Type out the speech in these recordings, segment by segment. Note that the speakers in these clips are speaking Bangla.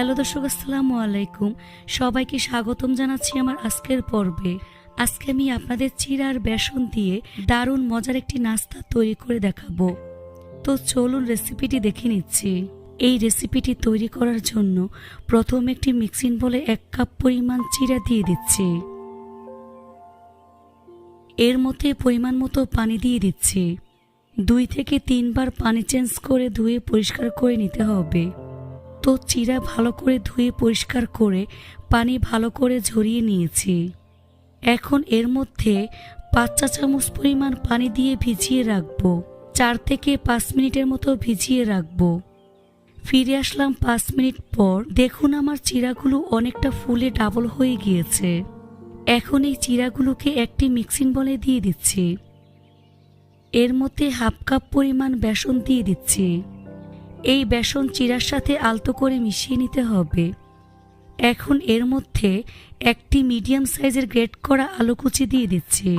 হ্যালো দর্শক, আসসালামু আলাইকুম। সবাইকে স্বাগতম জানাচ্ছি আমার আজকের পর্বে। আজকে আমি আপনাদের চিড়ার বেসন দিয়ে দারুণ মজার একটি নাস্তা তৈরি করে দেখাবো। তো চলুন রেসিপিটি দেখে নিচ্ছি। এই রেসিপিটি তৈরি করার জন্য প্রথম একটি মিক্সিং বলে এক কাপ পরিমাণ চিড়া দিয়ে দিচ্ছি। এর মধ্যে পরিমাণ মতো পানি দিয়ে দিচ্ছি। দুই থেকে তিনবার পানি চেঞ্জ করে ধুয়ে পরিষ্কার করে নিতে হবে। তো চিরা ভালো করে ধুয়ে পরিষ্কার করে পানি ভালো করে ঝরিয়ে নিয়েছি। এখন এর মধ্যে পাঁচ চা চামচ পরিমাণ পানি দিয়ে ভিজিয়ে রাখব। চার থেকে পাঁচ মিনিটের মতো ভিজিয়ে রাখব। ফিরে আসলাম পাঁচ মিনিট পর। দেখুন আমার চিরাগুলো অনেকটা ফুলে ডাবল হয়ে গিয়েছে। এখন এই চিরাগুলোকে একটি মিক্সিং বলে দিয়ে দিচ্ছি। এর মধ্যে হাফ কাপ পরিমাণ বেসন দিয়ে দিচ্ছি। এই বেসন চিরার সাথে আলতো করে মিশিয়ে নিতে হবে। এখন এর মধ্যে একটি মিডিয়াম সাইজের গ্রেট করা আলু কুচি দিয়ে দিচ্ছি।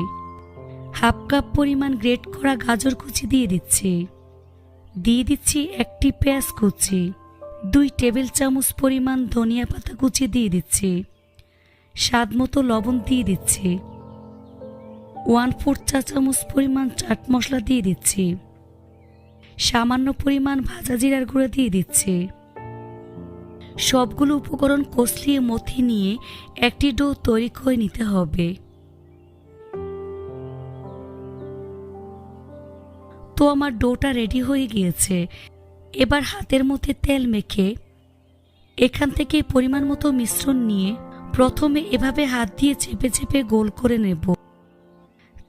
হাফ কাপ পরিমাণ গ্রেট করা গাজর কুচি দিয়ে দিচ্ছি। দিয়ে দিচ্ছি একটি পেঁয়াজ কুচি। দুই টেবিল চামচ পরিমাণ ধনিয়া পাতা কুচি দিয়ে দিচ্ছি। স্বাদ মতো লবণ দিয়ে দিচ্ছি। ওয়ান ফোর্থ চা চামচ পরিমাণ চাট মশলা দিয়ে দিচ্ছি। সামান্য পরিমাণ ভাজা জিরার গুঁড়ো দিয়ে দিচ্ছি। সবগুলো উপকরণ কষলিয়ে মথি নিয়ে একটি ডো তৈরি করে নিতে হবে। তো আমার ডোটা রেডি হয়ে গিয়েছে। এবার হাতের মধ্যে তেল মেখে এখান থেকে পরিমাণ মতো মিশ্রণ নিয়ে প্রথমে এভাবে হাত দিয়ে চেপে চেপে গোল করে নেব।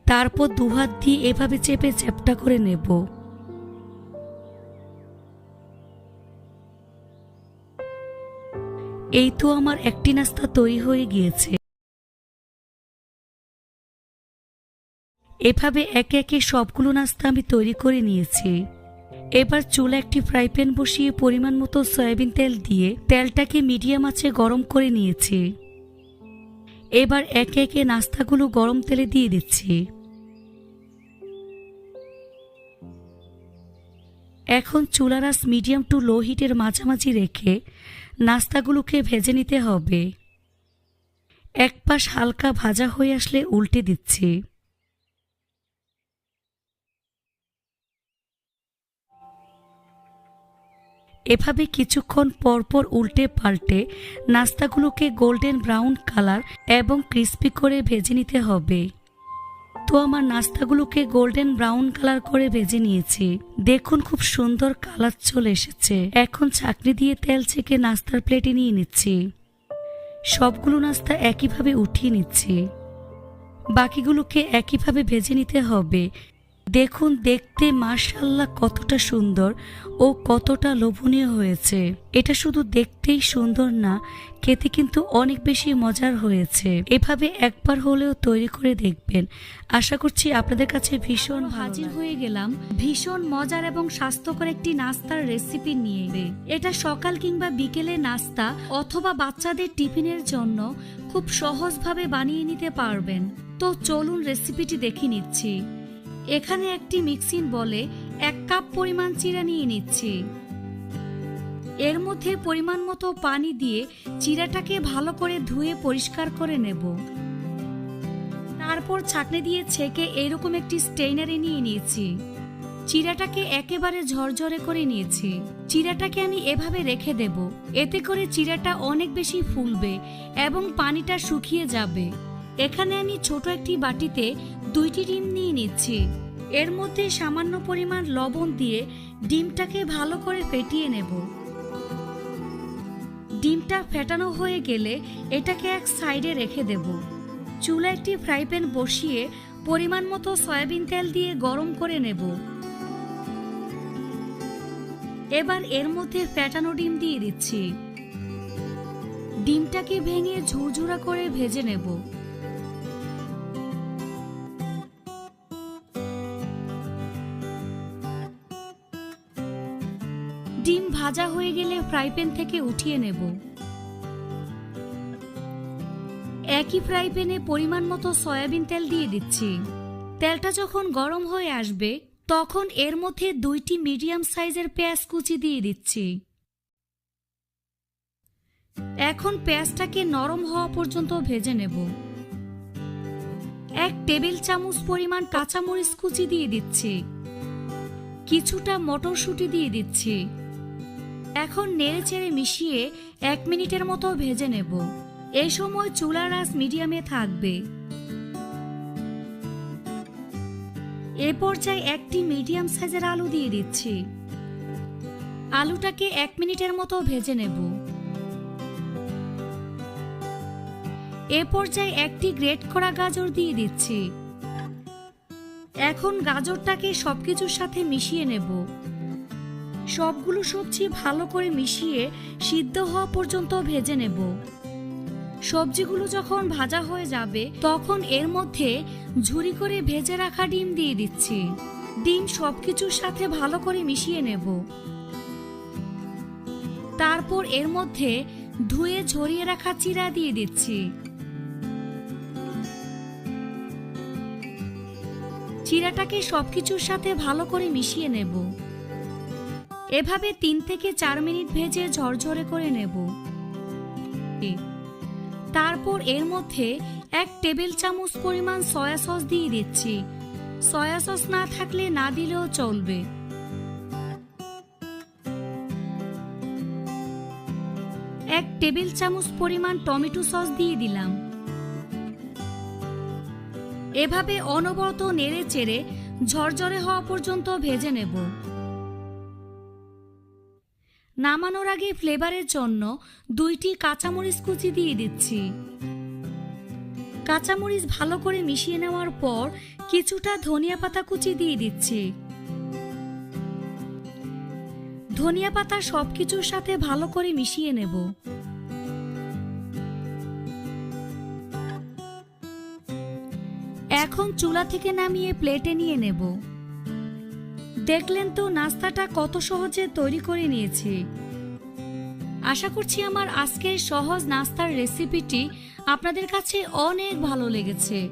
তারপর দু হাত দিয়ে এভাবে চেপে চ্যাপটা করে নেব। এই তো আমার একটি নাস্তা তৈরি হয়ে গিয়েছে। এভাবে একে একে সবগুলো নাস্তা আমি তৈরি করে নিয়েছি। এবার চুলা একটি ফ্রাই প্যান বসিয়ে পরিমাণ মতো সয়াবিন তেল দিয়ে তেলটাকে মিডিয়াম আঁচে গরম করে নিয়েছি। এবার একে একে নাস্তাগুলো গরম তেলে দিয়ে দিচ্ছি। এখন চুলারাস মিডিয়াম টু লো হিটের মাঝামাঝি রেখে নাস্তাগুলোকে ভেজে নিতে হবে। এক পাশ হালকা ভাজা হয়ে আসলে উল্টে দিচ্ছি। এভাবে কিছুক্ষণ পরপর উল্টে পাল্টে নাস্তাগুলোকে গোল্ডেন ব্রাউন কালার এবং ক্রিস্পি করে ভেজে নিতে হবে। তো আমার নাস্তাগুলোকে গোল্ডেন ব্রাউন কালার করে ভেজে নিয়েছি। দেখুন খুব সুন্দর কালার চলে এসেছে। এখন চাকরি দিয়ে তেল ছেঁকে নাস্তার প্লেটে নিয়ে নিচ্ছি। সবগুলো নাস্তা একইভাবে উঠিয়ে নিচ্ছি। বাকিগুলোকে একইভাবে ভেজে নিতে হবে। দেখুন দেখতে মার্শাল্লাহ কতটা সুন্দর ও কতটা লোভনীয় হয়েছে। এটা শুধু দেখতেই সুন্দর না খেতে কিন্তু অনেক বেশি মজার হয়েছে। এভাবে একবার হলেও তৈরি করে দেখবেন। আশা করছি আপনাদের কাছে ভীষণ হাজির হয়ে গেলাম ভীষণ মজার এবং স্বাস্থ্যকর একটি নাস্তার রেসিপি নিয়ে। এটা সকাল কিংবা বিকেলে নাস্তা অথবা বাচ্চাদের টিফিনের জন্য খুব সহজভাবে বানিয়ে নিতে পারবেন। তো চলুন রেসিপিটি দেখে নিচ্ছি। এখানে একটি মিক্সিং বলে এক কাপ পরিমাণ চিরা নিয়ে নিচ্ছি। এর মধ্যে পরিমাণ মতো পানি দিয়ে চিরাটাকে ভালো করে ধুয়ে পরিষ্কার করে নেব। তারপর ছাকনি দিয়ে ছেঁকে এরকম একটি স্টেইনারে নিয়ে নিয়েছি। চিরাটাকে একেবারে ঝরঝরে করে নিয়েছি। চিরাটাকে আমি এভাবে রেখে দেব। এতে করে চিরাটা অনেক বেশি ফুলবে এবং পানিটা শুকিয়ে যাবে। এখানে আমি ছোট একটি বাটিতে দুইটি ডিম নিয়ে নিচ্ছি। এর মধ্যে সামান্য পরিমাণ লবণ দিয়ে ডিমটাকে ভালো করে ফেটিয়ে নেব। ডিমটা ফেটানো হয়ে গেলে এটাকে এক সাইডে রেখে দেব। চুলা একটি ফ্রাই প্যান বসিয়ে পরিমাণ মতো সয়াবিন তেল দিয়ে গরম করে নেব। এবার এর মধ্যে ফেটানো ডিম দিয়ে দিচ্ছি। ডিমটাকে ভেঙে ঝুরঝুরা করে ভেজে নেব। ভাজা হয়ে গেলে ফ্রাই প্যান থেকে উঠিয়ে নেব। একই ফ্রাই প্যানে পরিমাণ মতো সয়াবিন তেল দিয়ে দিচ্ছি। তেলটা যখন গরম হয়ে আসবে, তখন এর মধ্যে দুইটি মিডিয়াম সাইজের পেঁয়াজ কুচি দিয়ে দিচ্ছি। এখন পেঁয়াজটাকে নরম হওয়া পর্যন্ত ভেজে নেব। এক টেবিল চামচ পরিমাণ কাঁচামরিচ কুচি দিয়ে দিচ্ছি। কিছুটা মটরশুঁটি দিয়ে দিচ্ছি। এখন নেড়ে চেড়ে মিশিয়ে এক মিনিটের মতো ভেজে নেব। এই সময় চুলার আঁচ মিডিয়ামে থাকবে। এ পর্যায়ে একটি মিডিয়াম সাইজের আলু দিয়ে দিচ্ছি। আলুটাকে এক মিনিটের মতো ভেজে নেব। এ পর্যায়ে একটি গ্রেট করা গাজর দিয়ে দিচ্ছি। এখন গাজরটাকে সবকিছুর সাথে মিশিয়ে নেব। সবগুলো সবজি ভালো করে মিশিয়ে সিদ্ধ হওয়া পর্যন্ত ভেজে নেব। সবজিগুলো যখন ভাজা হয়ে যাবে, তখন এর মধ্যে ঝুরি করে ভেজে রাখা ডিম দিয়ে দিচ্ছি। ডিম সবকিছুর সাথে ভালো করে মিশিয়ে নেব। তারপর এর মধ্যে ধুয়ে ঝরিয়ে রাখা চিরা দিয়ে দিচ্ছি। চিরাটাকে সবকিছুর সাথে ভালো করে মিশিয়ে নেব। এভাবে তিন থেকে চার মিনিট ভেজে ঝরঝরে করে নেব। তারপর এর মধ্যে এক টেবিল চামচ পরিমাণ সয়া সস দিয়ে দিচ্ছি। সয়া সস না থাকলে না দিলেও চলবে। এক টেবিল চামচ পরিমাণ টমেটো সস দিয়ে দিলাম। এভাবে অনবরত নেড়ে চেড়ে ঝরঝরে হওয়া পর্যন্ত ভেজে নেব। নামানোর আগে ফ্লেভারের জন্য দুইটি কাঁচামরিচ কুচি দিয়ে দিচ্ছি। কাঁচামরিচ ভালো করে মিশিয়ে নেওয়ার পর কিছুটা ধনিয়া পাতা কুচি দিয়ে দিচ্ছি। ধনিয়া পাতা সবকিছুর সাথে ভালো করে মিশিয়ে নেব। এখন চুলা থেকে নামিয়ে প্লেটে নিয়ে নেব। দেখলেন তো নাস্তাটা কত সহজে তৈরি করে নিয়েছি। আশা করছি আমার আজকের সহজ নাস্তার রেসিপিটি আপনাদের কাছে অনেক ভালো লেগেছে।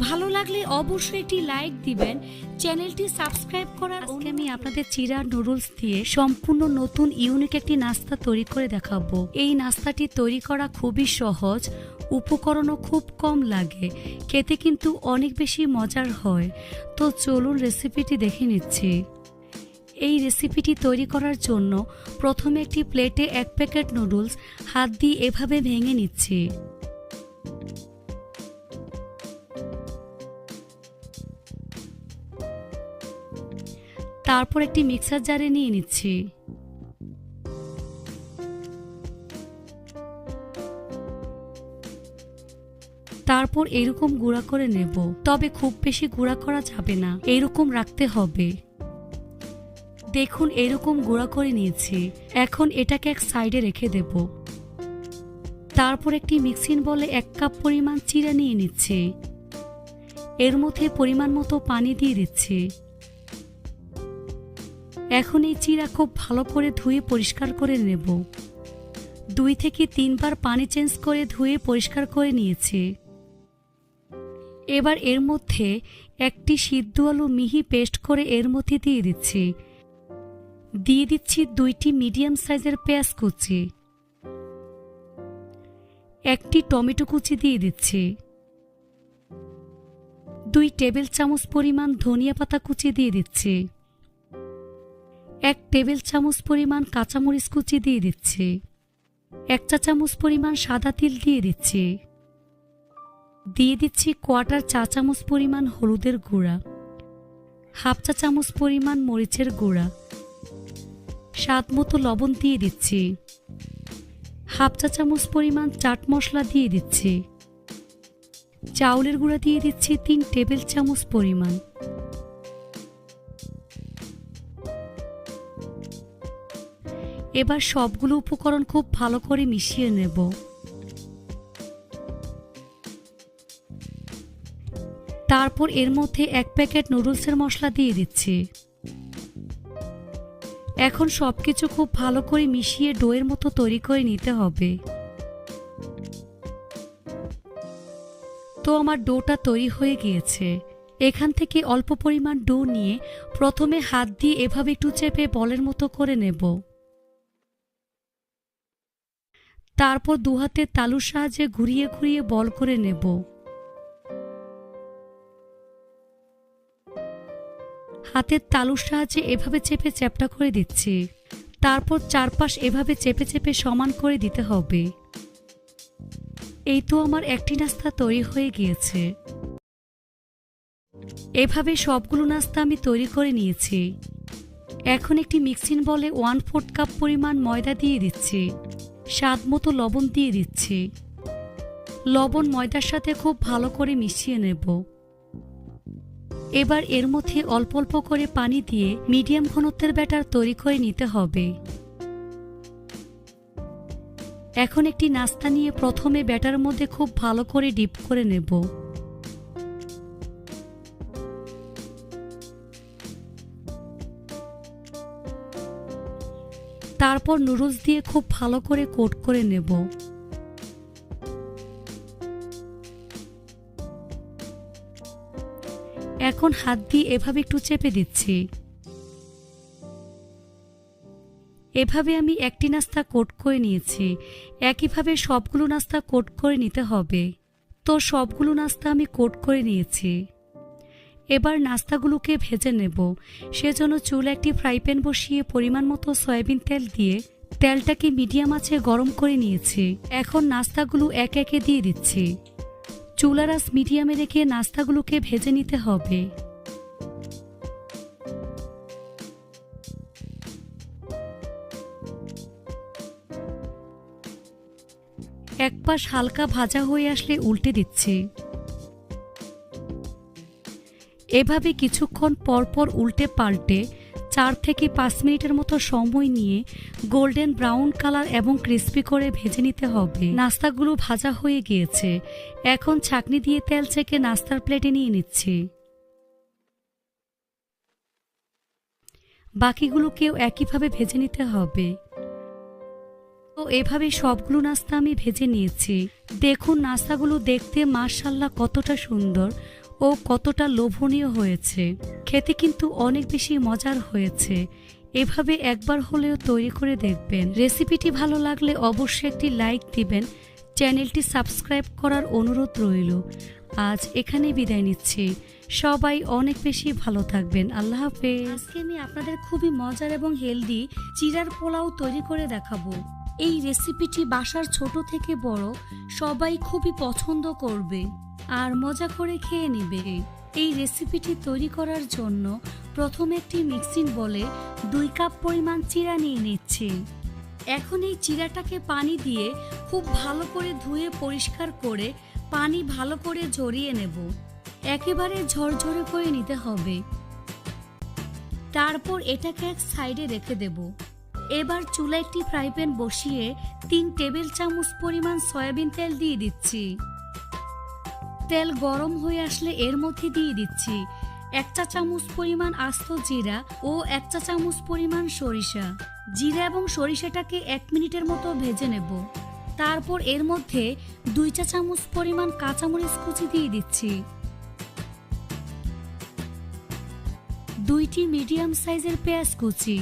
ভালো লাগলে অবশ্যই একটি লাইক দিবেন। চ্যানেলটি সাবস্ক্রাইব করার আজকে আমি আপনাদের চিরা নুডলস দিয়ে সম্পূর্ণ নতুন ইউনিক একটি নাস্তা তৈরি করে দেখাবো। এই নাস্তাটি তৈরি করা খুবই সহজ উপকরণও খুব কম লাগে খেতে কিন্তু অনেক বেশি মজার হয়। তো চলুন রেসিপিটি দেখে নিচ্ছি। এই রেসিপিটি তৈরি করার জন্য প্রথমে একটি প্লেটে এক প্যাকেট নুডলস হাত দিয়ে এভাবে ভেঙে নিচ্ছি। তারপর একটি মিক্সার জারে নিয়ে নিচ্ছি। তারপর এরকম গুঁড়া করে নেব। তবে খুব বেশি গুঁড়া করা যাবে না। এরকম রাখতে হবে। দেখুন, এরকম গুঁড়া করে নিয়েছি। এখন এটাকে এক সাইডে রেখে দেব। তারপর একটি মিক্সিং বলে এক কাপ পরিমাণ চিরা নিয়ে নিচ্ছে। এর মধ্যে পরিমাণ মতো পানি দিয়ে দিচ্ছি। এখন এই চিরা খুব ভালো করে ধুয়ে পরিষ্কার করে নেব। দুই থেকে তিনবার পানি চেঞ্জ করে ধুয়ে পরিষ্কার করে নিয়েছি। এবার এর মধ্যে একটি সিদ্ধ আলু মিহি পেস্ট করে এর মধ্যে দিয়ে দিচ্ছি। দিয়ে দিচ্ছি দুইটি মিডিয়াম সাইজের পেঁয়াজ কুচি। একটি টমেটো কুচি দিয়ে দিচ্ছি। দুই টেবিল চামচ পরিমাণ ধনিয়া পাতা কুচি দিয়ে দিচ্ছি। এক টেবিল চামচ পরিমাণ কাঁচামরিচ কুচি দিয়ে দিচ্ছি। এক চা চামচ পরিমাণ সাদা তিল দিয়ে দিচ্ছি। দিয়ে দিচ্ছি কোয়াটার চা চামচ পরিমাণ হলুদের গুঁড়া। হাফ চা চামচ পরিমাণ মরিচের গুঁড়া। স্বাদ মতো লবণ দিয়ে দিচ্ছি। হাফ চা চামচ পরিমাণ চাট মশলা দিয়ে দিচ্ছি। চাউলের গুঁড়া দিয়ে দিচ্ছি তিন টেবিল চামচ পরিমাণ। এবার সবগুলো উপকরণ খুব ভালো করে মিশিয়ে নেব। তারপর এর মধ্যে এক প্যাকেট নুডলসের মশলা দিয়ে দিচ্ছি। এখন সব কিছু খুব ভালো করে মিশিয়ে ডোয়ের মতো তৈরি করে নিতে হবে। তো আমার ডোটা তৈরি হয়ে গিয়েছে। এখান থেকে অল্প পরিমাণ ডো নিয়ে প্রথমে হাত দিয়ে এভাবে একটু চেপে বলের মতো করে নেব। তারপর দু হাতের তালুর সাহায্যে ঘুরিয়ে ঘুরিয়ে বল করে নেব। হাতের তালুর সাহায্যে এভাবে চেপে চ্যাপটা করে দিচ্ছি। তারপর চারপাশ এভাবে চেপে চেপে সমান করে দিতে হবে। এই তো আমার একটি নাস্তা তৈরি হয়ে গিয়েছে। এভাবে সবগুলো নাস্তা আমি তৈরি করে নিয়েছি। এখন একটি মিক্সিং বলে ওয়ান ফোর্থ কাপ পরিমাণ ময়দা দিয়ে দিচ্ছি। স্বাদ মতো লবণ দিয়ে দিচ্ছি। লবণ ময়দার সাথে খুব ভালো করে মিশিয়ে নেব। এবার এর মধ্যে অল্প অল্প করে পানি দিয়ে মিডিয়াম ঘনত্বের ব্যাটার তৈরি করে নিতে হবে। এখন একটি নাস্তা নিয়ে প্রথমে ব্যাটার মধ্যে খুব ভালো করে ডিপ করে নেব। তারপর নুডলস দিয়ে খুব ভালো করে কোট করে নেব। এখন হাত দিয়ে এভাবে একটু চেপে দিচ্ছি। এভাবে আমি একটি নাস্তা কোট করে নিয়েছি। একইভাবে সবগুলো নাস্তা কোট করে নিতে হবে। তো সবগুলো নাস্তা আমি কোট করে নিয়েছি। এবার নাস্তাগুলোকে ভেজে নেব। সেজন্য চুল একটি ফ্রাই প্যান বসিয়ে পরিমাণ মতো সয়াবিন তেল দিয়ে তেলটাকে মিডিয়াম আছে গরম করে নিয়েছি। এখন নাস্তাগুলো এক একে দিয়ে দিচ্ছি। চুলারাস মিডিয়ামে রেখে নাস্তাগুলোকে ভেজে নিতে হবে। এক পাশ হালকা ভাজা হয়ে আসলে উল্টে দিচ্ছি। এভাবে কিছুক্ষণ পরপর উল্টে পাল্টে চার থেকে পাঁচ মিনিটের মতো সময় নিয়ে গোল্ডেন ব্রাউন কালার এবং ক্রিস্পি করে ভেজে নিতে হবে। নাস্তাগুলো ভাজা হয়ে গিয়েছে। এখন ছাকনি দিয়ে তেল চেকে নাস্তার প্লেটে নিয়ে নিচ্ছি। বাকিগুলোকেও একইভাবে ভেজে নিতে হবে। তো এভাবে সবগুলো নাস্তা আমি ভেজে নিয়েছি। দেখুন নাস্তাগুলো দেখতে মার্শাল্লাহ কতটা সুন্দর ও কতটা লোভনীয় হয়েছে। খেতে কিন্তু অনেক বেশি মজার হয়েছে। এভাবে একবার হলেও তৈরি করে দেখবেন। রেসিপিটি ভালো লাগলে অবশ্যই একটি লাইক দিবেন। চ্যানেলটি সাবস্ক্রাইব করার অনুরোধ রইল। আজ এখানে বিদায় নিচ্ছি। সবাই অনেক বেশি ভালো থাকবেন। আল্লাহ হাফেজ। আজকে আমি আপনাদের খুবই মজার এবং হেলদি চিরার পোলাও তৈরি করে দেখাবো। এই রেসিপিটি বাসার ছোট থেকে বড় সবাই খুবই পছন্দ করবে আর মজা করে খেয়ে নেবে। এই রেসিপিটি তৈরি করার জন্য প্রথম একটি মিক্সিং বলে দুই কাপ পরিমাণ চিরা নিয়ে নিচ্ছি। এখন এই চিরাটাকে পানি দিয়ে খুব ভালো করে ধুয়ে পরিষ্কার করে পানি ভালো করে ঝরিয়ে নেব। একেবারে ঝরঝরে করে নিতে হবে। তারপর এটাকে এক সাইডে রেখে দেব। এবার চুলা একটি ফ্রাই প্যান বসিয়ে তিন টেবিল চামচ পরিমাণ সয়াবিন তেল দিয়ে দিচ্ছি। তেল গরম হয়ে আসলে এর মধ্যে দিয়ে দিচ্ছি এক চা চামচ পরিমাণ আস্ত জিরা ও এক চা চামচ পরিমাণ সরিষা। জিরা এবং সরিষাটাকে এক মিনিটের মতো ভেজে নেব। তারপর এর মধ্যে দুই চা চামচ পরিমাণ কাঁচামরিচ কুচি দিয়ে দিচ্ছি। দুইটি মিডিয়াম সাইজের পেঁয়াজ কুচি।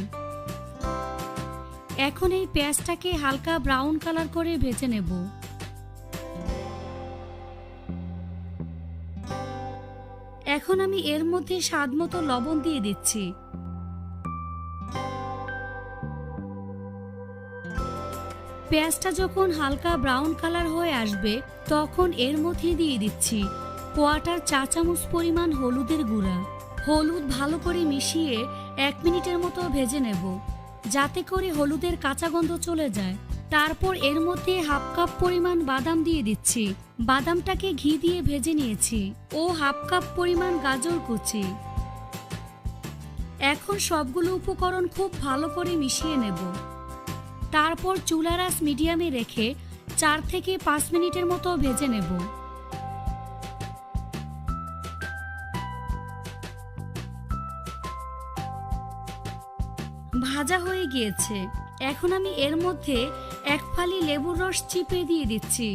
এখন এই পেঁয়াজটাকে হালকা ব্রাউন কালার করে ভেজে নেব। এখন আমি এর মধ্যে স্বাদ মতো লবণ দিয়ে দিচ্ছি। পেঁয়াজটা যখন হালকা ব্রাউন কালার হয়ে আসবে, তখন এর মধ্যে দিয়ে দিচ্ছি কোয়াটার চা চামচ পরিমাণ হলুদের গুঁড়া। হলুদ ভালো করে মিশিয়ে এক মিনিটের মতো ভেজে নেব। যাতে করে হলুদের কাঁচা গন্ধ চলে যায়। তারপর এর মধ্যে হাফ কাপ পরিমাণ বাদাম দিয়ে দিচ্ছি। বাদামটাকে ঘি দিয়ে ভেজে নিয়েছি ও হাফ কাপ পরিমাণ গাজর কুচি। এখন সবগুলো উপকরণ খুব ভালো করে মিশিয়ে নেব। তারপর চুলারাস মিডিয়ামে রেখে চার থেকে পাঁচ মিনিটের মতো ভেজে নেব। ভাজা হয়ে গিয়েছে। এখন আমি এর মধ্যে এক ফালি লেবুর রস চিপে দিয়ে দিচ্ছি।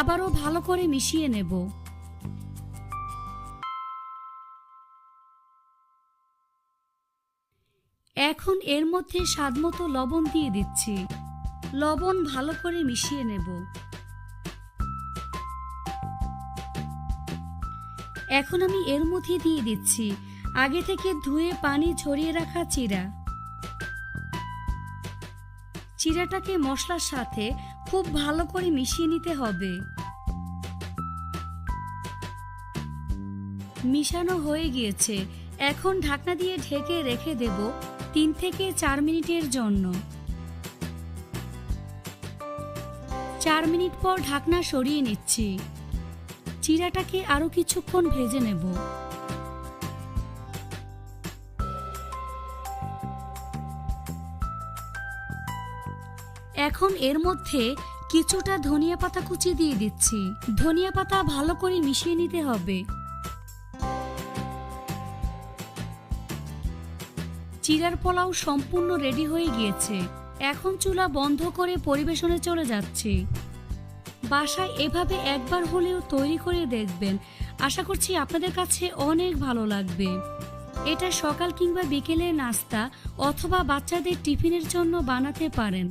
আবারও ভালো করে মিশিয়ে নেব। এখন এর মধ্যে স্বাদমতো লবণ দিয়ে দিচ্ছি। লবণ ভালো করে মিশিয়ে নেব। এখন আমি এর মধ্যে দিয়ে দিচ্ছি। আগে থেকে ধুয়ে পানি ছড়িয়ে রাখা চিরা চিরাটাকে মশলার সাথে খুব ভালো করে মিশিয়ে নিতে হবে। মিশানো হয়ে গিয়েছে। এখন ঢাকনা দিয়ে ঢেকে রেখে দেব তিন থেকে চার মিনিটের জন্য। চার মিনিট পর ঢাকনা সরিয়ে নিচ্ছি। চিরাটাকে আরও কিছুক্ষণ ভেজে নেব। এখন এর মধ্যে কিছুটা ধনিয়া পাতা কুচি দিয়ে দিচ্ছি। ধনিয়া পাতা ভালো করে মিশিয়ে নিতে হবে। চিরার পোলাও সম্পূর্ণ রেডি হয়ে গিয়েছে। এখন চুলা বন্ধ করে পরিবেশনে চলে যাচ্ছি। বাসায় এভাবে একবার হলেও তৈরি করে দেখবেন। আশা করছি আপনাদের কাছে অনেক ভালো লাগবে। এটা সকাল কিংবা বিকেলের নাস্তা অথবা বাচ্চাদের টিফিনের জন্য বানাতে পারেন।